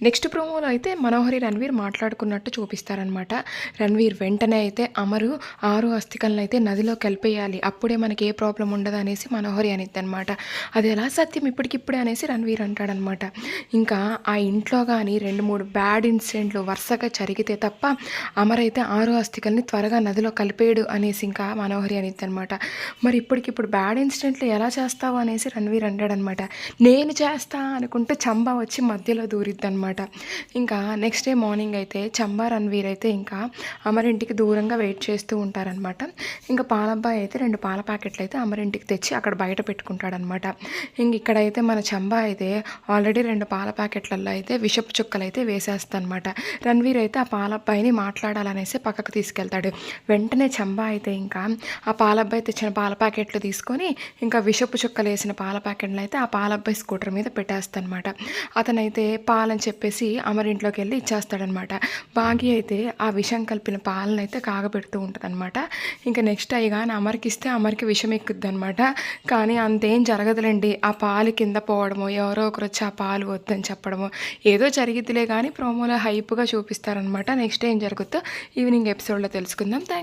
Next ప్రోమోలో అయితే మనోహరి రణవీర్ మాట్లాడుకున్నట్టు చూపిస్తారనమాట రణవీర్ వెంటనే అయితే అమరు ఆరు అస్థికలను అయితే నదిలో కలిపేయాలి. అప్పుడే మనకి ఏ ప్రాబ్లం ఉండదు అనేసి మనోహరి అనిద్ది అనమాట అది ఎలా సత్యం ఇప్పటికిప్పుడే అనేసి రణవీర్ అంటాడనమాట ఇంకా ఆ ఇంట్లో కానీ రెండు మూడు బ్యాడ్ ఇన్సిడెంట్లు వరుసగా జరిగితే తప్ప అమరైతే ఆరు అస్థికల్ని త్వరగా నదిలో కలిపేయడు అనేసి ఇంకా మనోహరి అనిద్ది అనమాట మరి ఇప్పటికిప్పుడు బ్యాడ్ ఇన్సిడెంట్లు ఎలా చేస్తావు అనేసి రణవీర్ అంటాడనమాట నేను చేస్తా అనుకుంటే చంబా వచ్చి మధ్యలో దూరిద్ది అనమాట ఇంకా నెక్స్ట్ డే మార్నింగ్ అయితే చంబా రణవీర్ అయితే ఇంకా అమరింటికి దూరంగా వెయిట్ చేస్తూ ఉంటారనమాట ఇంకా పాలబ్బాయి అయితే రెండు పాల ప్యాకెట్లు అయితే అమరింటికి తెచ్చి అక్కడ బయట పెట్టుకుంటాడనమాట ఇంక ఇక్కడైతే మన చంబా అయితే ఆల్రెడీ రెండు పాల ప్యాకెట్లలో అయితే విషపు చుక్కలు అయితే వేసేస్తానమాట రణవీర్ అయితే ఆ పాలబ్బాయిని మాట్లాడాలనేసి పక్కకు తీసుకెళ్తాడు. వెంటనే చంబా అయితే ఇంకా ఆ పాలబ్బాయి తెచ్చిన పాల ప్యాకెట్లు తీసుకొని ఇంకా విషపు చుక్కలు వేసిన పాల ప్యాకెట్లు అయితే ఆ పాలబ్బాయి స్కూటర్ మీద పెట్టేస్తానమాట అతనైతే పాలని చెప్పేసి అమరింట్లోకి వెళ్ళి ఇచ్చేస్తాడనమాట. బాగి అయితే ఆ విషం కలిపిన పాలను అయితే కాగబెడుతూ ఉంటుందన్నమాట ఇంకా నెక్స్ట్ కానీ అమర్కి ఇస్తే అమర్కి విషం ఎక్కుద్ది అనమాట కానీ అంతేం జరగదులేండి. ఆ పాలు కింద పోవడము ఎవరో ఒకరు వచ్చి ఆ పాలు వద్దని చెప్పడము ఏదో జరిగిద్దిలే కానీ ప్రోమోలో హైప్గా చూపిస్తారనమాట. నెక్స్ట్ ఏం జరుగుతుందో ఈవినింగ్ ఎపిసోడ్లో తెలుసుకుందాం. థ్యాంక్